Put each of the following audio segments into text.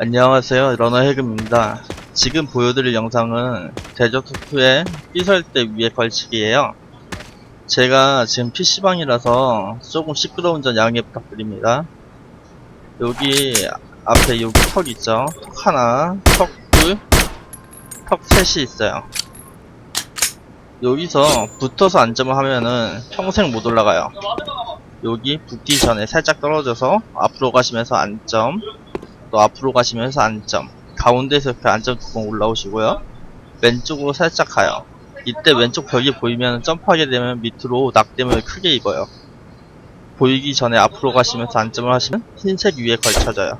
안녕하세요. 러너 해금입니다. 지금 보여드릴 영상은 데저트2의 삐설대 위에 걸치기예요. 제가 지금 PC방이라서 조금 시끄러운 점 양해 부탁드립니다. 여기 앞에 여기 턱 있죠? 턱 하나 턱둘턱 셋이 있어요. 여기서 붙어서 안점을 하면은 평생 못 올라가요. 여기 붙기 전에 살짝 떨어져서 앞으로 가시면서 안점 또 앞으로 가시면서 안점 가운데에서 이렇게 안점 두 번 올라오시고요. 왼쪽으로 살짝 가요. 이때 왼쪽 벽이 보이면 점프하게 되면 밑으로 낙뎀을 크게 입어요. 보이기 전에 앞으로 가시면서 안점을 하시면 흰색 위에 걸쳐져요.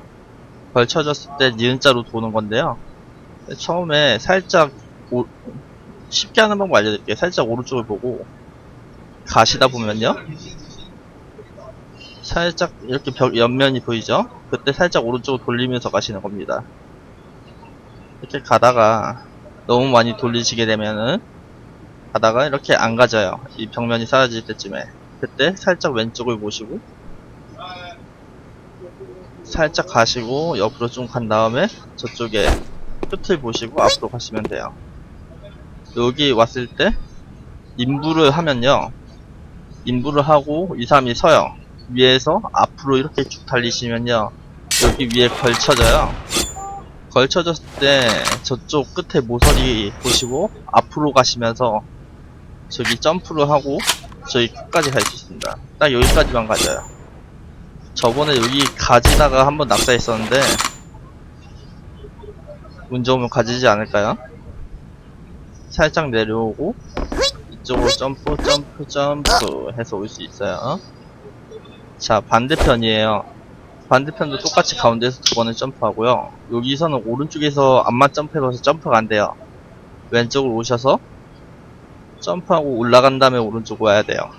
걸쳐졌을 때 니은자로 도는 건데요. 처음에 살짝 오- 쉽게 하는 방법 알려드릴게요. 살짝 오른쪽을 보고 가시다 보면요 살짝 이렇게 벽 옆면이 보이죠? 그때 살짝 오른쪽으로 돌리면서 가시는 겁니다. 이렇게 가다가 너무 많이 돌리시게 되면은 가다가 이렇게 안 가져요. 이 벽면이 사라질 때쯤에 그때 살짝 왼쪽을 보시고 살짝 가시고 옆으로 좀 간 다음에 저쪽에 끝을 보시고 앞으로 가시면 돼요. 여기 왔을 때 인부를 하면요. 인부를 하고 이 사람이 서요. 위에서 앞으로 이렇게 쭉 달리시면요 여기 위에 걸쳐져요. 걸쳐졌을 때 저쪽 끝에 모서리 보시고 앞으로 가시면서 저기 점프를 하고 저기 끝까지 갈 수 있습니다. 딱 여기까지만 가져요. 저번에 여기 가지다가 한번 낙사했었는데 운 좋으면 가지지 않을까요? 살짝 내려오고 이쪽으로 점프 점프 점프 해서 올 수 있어요 자 반대편이에요. 반대편도 똑같이 가운데에서 두 번을 점프하고요. 여기서는 오른쪽에서 앞만 점프해서 점프가 안 돼요. 왼쪽으로 오셔서 점프하고 올라간 다음에 오른쪽 와야 돼요.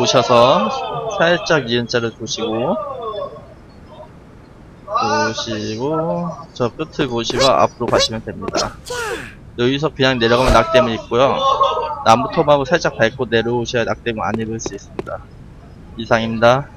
오셔서 살짝 니은자를 보시고 보시고 저 끝을 보시고 앞으로 가시면 됩니다. 여기서 그냥 내려가면 낙뎀을 입고요. 나무 토막을 살짝 밟고 내려오셔야 낙뎀을 안 입을 수 있습니다 이상입니다.